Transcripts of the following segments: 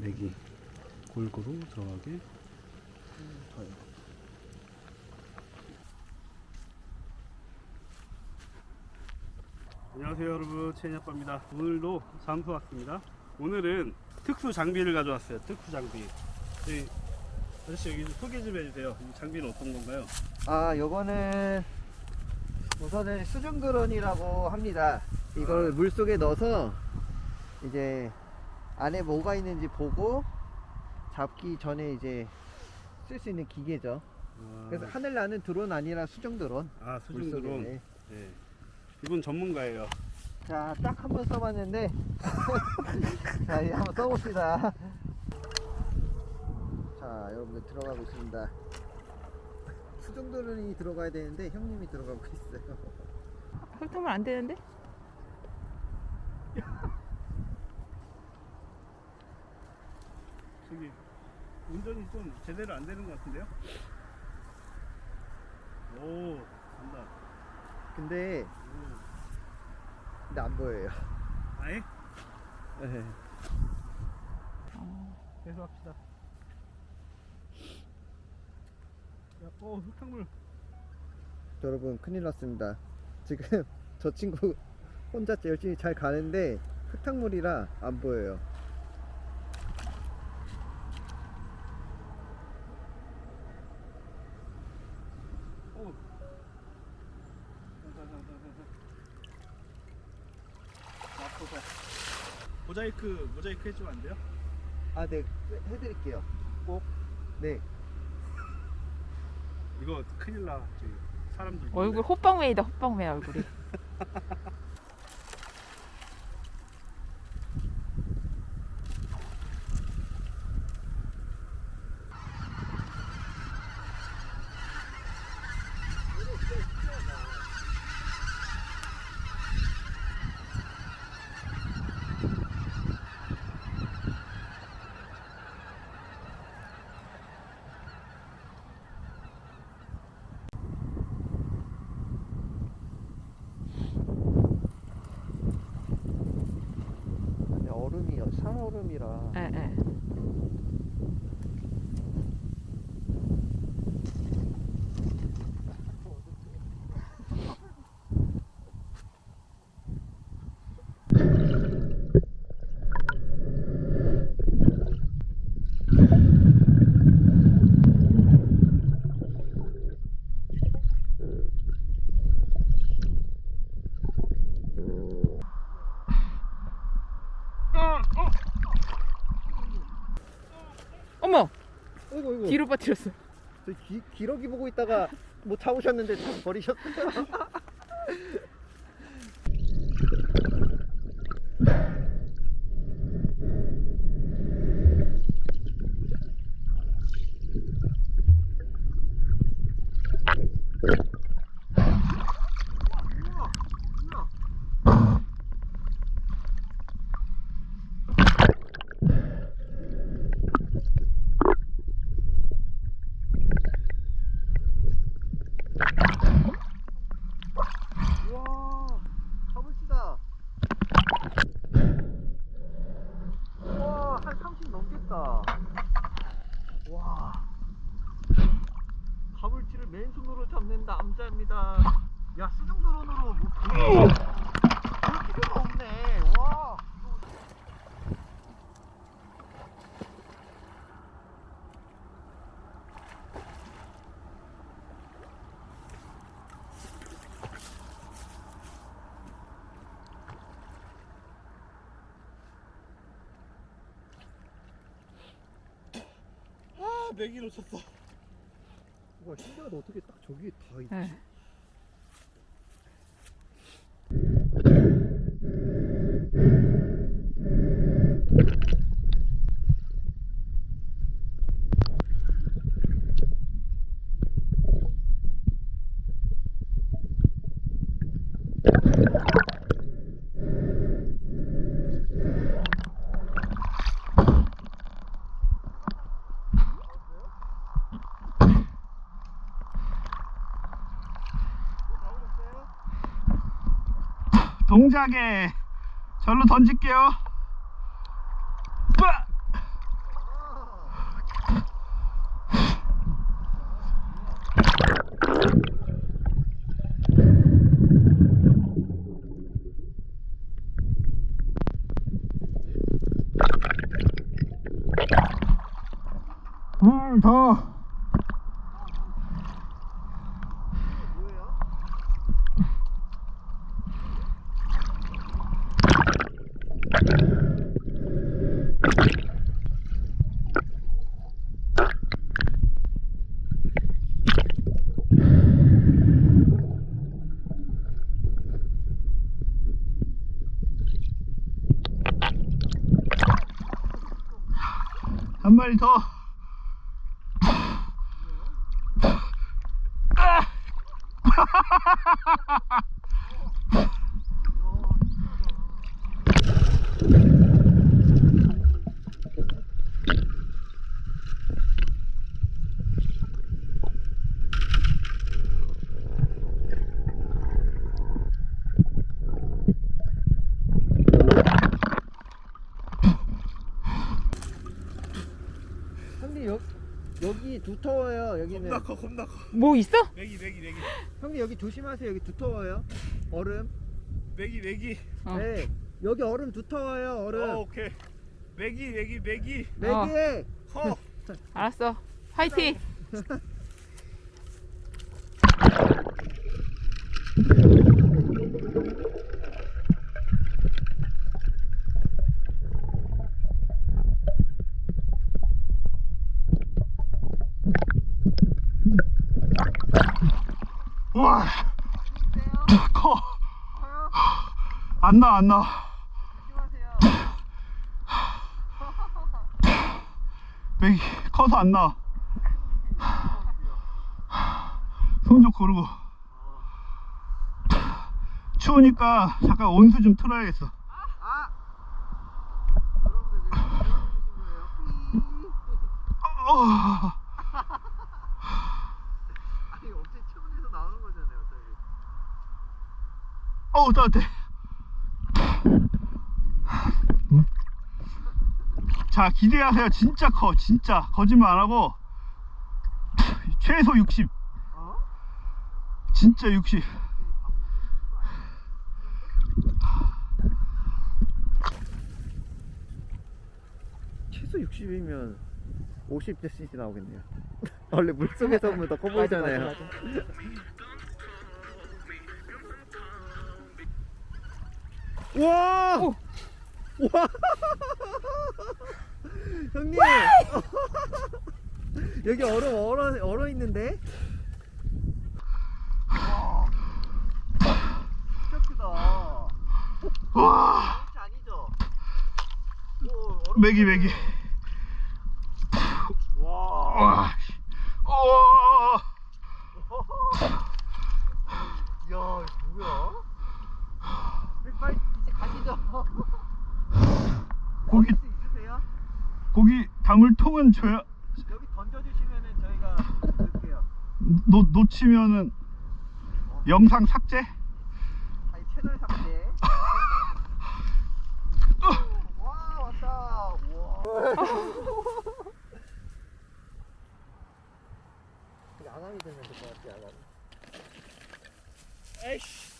맥이 골고루 들어가게. 안녕하세요 여러분. 최인아빠입니다. 오늘도 잠수 왔습니다. 오늘은 특수 장비를 가져왔어요. 특수 장비. 저희 아저씨 여기 좀 소개 좀 해주세요. 이 장비는 어떤 건가요? 아, 요거는 우선은 수중드론이라고 합니다. 이걸 물 속에 넣어서 이제 안에 뭐가 있는지 보고 잡기 전에 이제 쓸 수 있는 기계죠. 아, 그래서 하늘 나는 드론 아니라 수중 드론. 아물 수중 속에. 드론 네. 네. 이분 전문가예요 자, 딱 한 번 써봤는데 자, 이제 한번 써봅시다. 자, 여러분들 들어가고 있습니다. 수중 드론이 들어가야 되는데 형님이 들어가고 있어요. 흙탕물 안 되는데? 저기 운전이 좀 제대로 안 되는 것 같은데요? 오 간다 근데 오. 근데 안 보여요. 아예? 네. 계속 합시다 야, 어 흙탕물 여러분 큰일 났습니다. 지금 저 친구 혼자 열심히 잘 가는데 흙탕물이라 안 보여요. 오. 자, 자, 자, 자, 자. 아프다. 모자이크 모자이크 해주면 안 돼요? 아, 네, 해드릴게요. 꼭. 네. 이거 큰일 나. 저기 사람들. 얼굴 호빵맨이다 호빵맨 얼굴이 근데 얼음이 산얼음이라. 예 예 어머 어이구 뒤로 빠뜨렸어 저 기, 기러기 보고 있다가 못 잡으셨는데 다 버리셨어요 우와 잡으시다 우와 한 30 넘겠다. 와. 가물치를 맨손으로 잡는 남자입니다. 야 수중 드론으로 뭐 볼, 볼 필요가 없네 와 아 맥이 놓쳤어. 와 신기하다 어떻게 딱 저기에 다 있지 예. 동작에 절로 던질게요 으악! 음, 더 한 마리 더. 형님 여, 여기 두터워요 여기는. 겁나 커 겁나 커. 뭐 있어? 메기 메기 메기. 형님 여기 조심하세요. 여기 두터워요. 얼음. 메기 메기. 어. 네. 여기 얼음 두터워요 얼음. 어 오케이. 메기 메기 메기. 메기! 커. 알았어. 화이팅. 안 나, 안 나. 조심하세요 맥이 커서 안 나. 손 좀 고르고. 추우니까 잠깐 온수 좀 틀어야겠어. 아! 어, 아니 추운 데서 나오는 거잖아요 어우, 따뜻해. 자, 기대하세요. 진짜 커. 진짜. 거짓말 안 하고. 최소 60. 어? 진짜 60. 최소 60이면 50cc 나오겠네요 원래 물속에서 보면 더커 보이잖아요. 와! 오! 와! 형님! 여기 얼어 얼어 얼어 있는데? 와, 아니죠? 오, 얼음 맥이, 맥이. 와. 와, 어, 야, 뭐야? 빨리 이제 가시죠. 고기? 고기 담을 통은 줘야, 여기 던져주시면은 저희가 넣을게요. 놓, 놓치면은 영상 삭제? 아니 채널 삭제. 와 왔다. 와. 야감이 되면 될것 같아 야감. 에이씨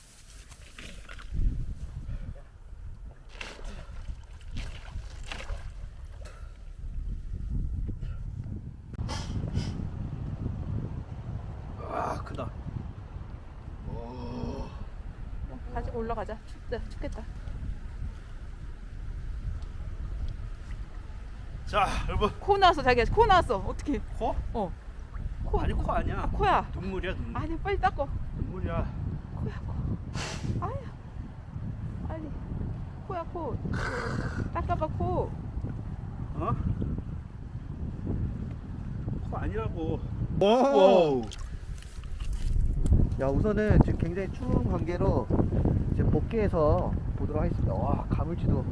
아 크다 다시 올라가자. 춥다. 춥겠다. 자 여러분 코 나왔어 자기야. 코 나왔어. 어떻게? 코? 어. 코. 아니 코 아니야 코야. 눈물이야 눈물 아니 빨리 닦어. 눈물이야 코야 코. 아야. 빨리. 코야 코. 닦아봐 코. 어? 코 아니라고 와우. 야 우선은 지금 굉장히 추운 관계로 이제 복귀해서 보도록 하겠습니다. 와 가물치도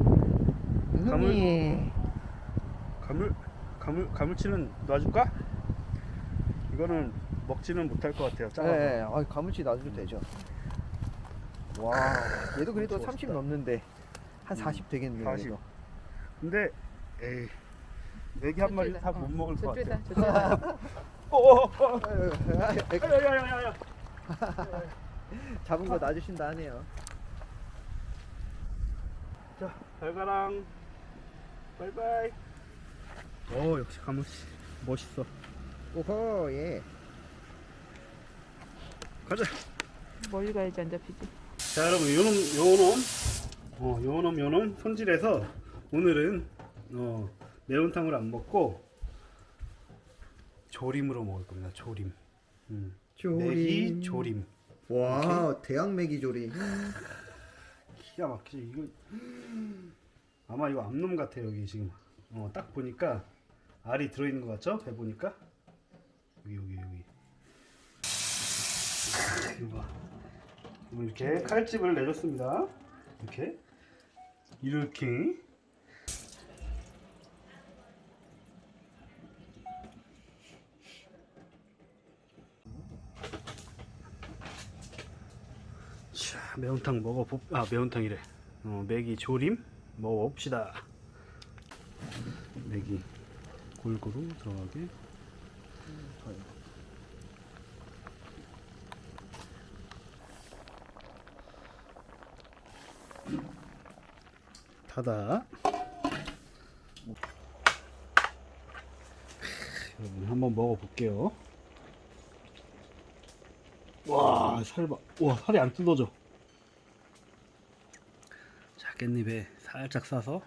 은근히 가물 가물 가물치는 놔줄까? 이거는 먹지는 못할 것 같아요. 작아서. 네, 아, 가물치 놔줘도 되죠. 와 얘도 그래도 멋있다. 30 넘는데 한 음, 40 되겠네요. 40. 얘도. 근데 에이 메기 한 마리 다 못 먹을 것 저쪽에다. 같아. 저쪽에다. 어 어 어. 아유, 아유, 아유, 야야야야야. 잡은 거 놔주신다 하네요. 자, 발가랑. 바이바이. 오, 역시 가물치. 멋있어. 오호 예. 가자. 멀리 가야지 안 잡히지. 자 여러분 요놈 요놈 어 요놈 요놈 손질해서 오늘은 어 매운탕을 안 먹고 조림으로 먹을 겁니다. 조림. 음. 메기 조림. 와 대학 메기 조림. 기가 막히지. 이거 아마 이거 암놈 같아 여기 지금. 어, 딱 보니까 알이 들어있는 것 같죠? 배 보니까? 여기 여기 여기. 이거 봐. 그럼 이렇게 칼집을 내줬습니다. 이렇게. 이렇게 자, 매운탕 먹어 아 매운탕이래. 어, 매기 조림 먹어봅시다. 매기 골고루 들어가게. 닫아. 여러분 한번 먹어볼게요. 와, 살 봐. 와, 살이 안 뜯어져. 자, 깻잎에 살짝 싸서.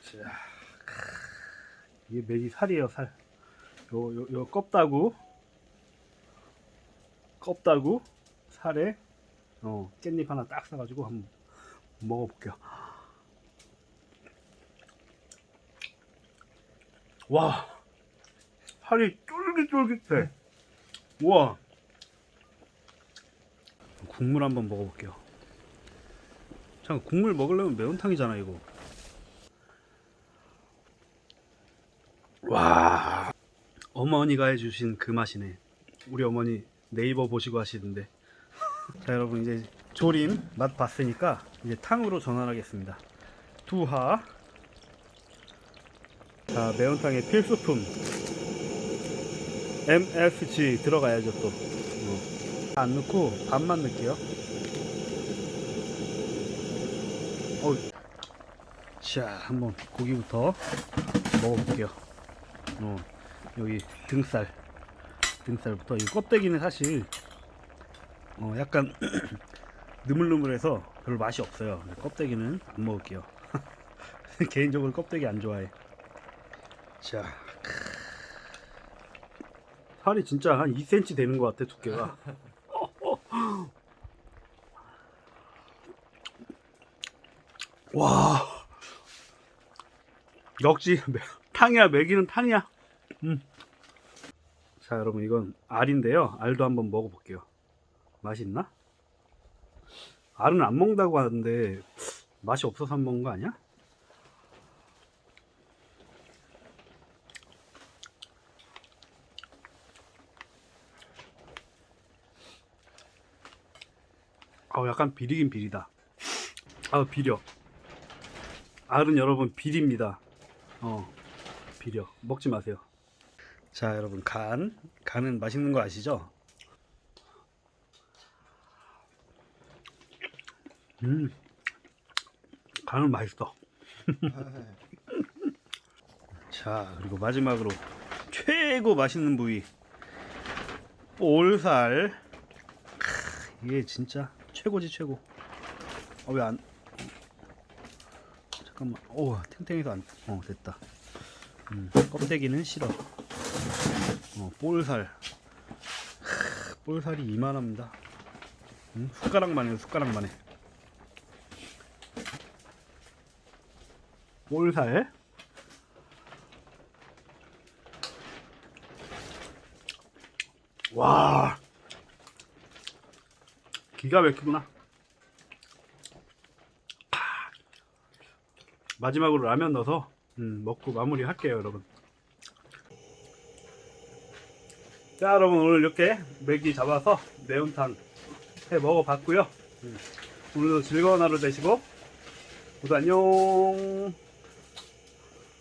자, 크, 이게 메기 살이에요, 살. 요, 요, 요 껍다구. 껍다구 살에 어, 깻잎 하나 딱 싸가지고 한번 먹어볼게요. 와, 살이 쫄깃쫄깃해. 우와. 국물 한번 먹어볼게요. 잠깐 국물 먹으려면 매운탕이잖아 이거. 와. 어머니가 해주신 그 맛이네. 우리 어머니 네이버 보시고 하시던데. 자 여러분 이제 조림 맛 봤으니까 이제 탕으로 전환하겠습니다. 두하. 자 매운탕의 필수품 MSG 들어가야죠 또. 어. 안 넣고 반만 넣을게요. 어. 자 한번 고기부터 먹어볼게요. 어 여기 등살 등살부터 이 껍데기는 사실 어 약간 느물느물해서 별로 맛이 없어요. 껍데기는 안 먹을게요. 개인적으로 껍데기 안 좋아해. 자, 살이 진짜 한 2cm 되는 것 같아 두께가. 와, 역시 매- 탕이야 매기는 탕이야. 음. 자 여러분 이건 알인데요. 알도 한번 먹어볼게요. 맛있나? 알은 안 먹는다고 하는데 맛이 없어서 안 먹는 거 아니야? 아 약간 비리긴 비리다. 아 비려. 알은 여러분 비립니다. 어 비려. 먹지 마세요. 자 여러분 간 간은 맛있는 거 아시죠? 음 간은 맛있어. 자 그리고 마지막으로 최고 맛있는 부위 크, 이게 진짜 최고지 최고 어왜안 잠깐만. 오 탱탱해서 안어 됐다. 음, 껍데기는 싫어. 어, 볼살. 크, 볼살이 이만합니다. 음, 숟가락만 해요 숟가락만 해. 볼살? 와. 기가 막히구나 마지막으로 라면 넣어서 음, 먹고 마무리 할게요 여러분. 자 여러분 오늘 이렇게 메기 잡아서 매운탕 해 먹어봤고요. 음, 오늘도 즐거운 하루 되시고 모두 안녕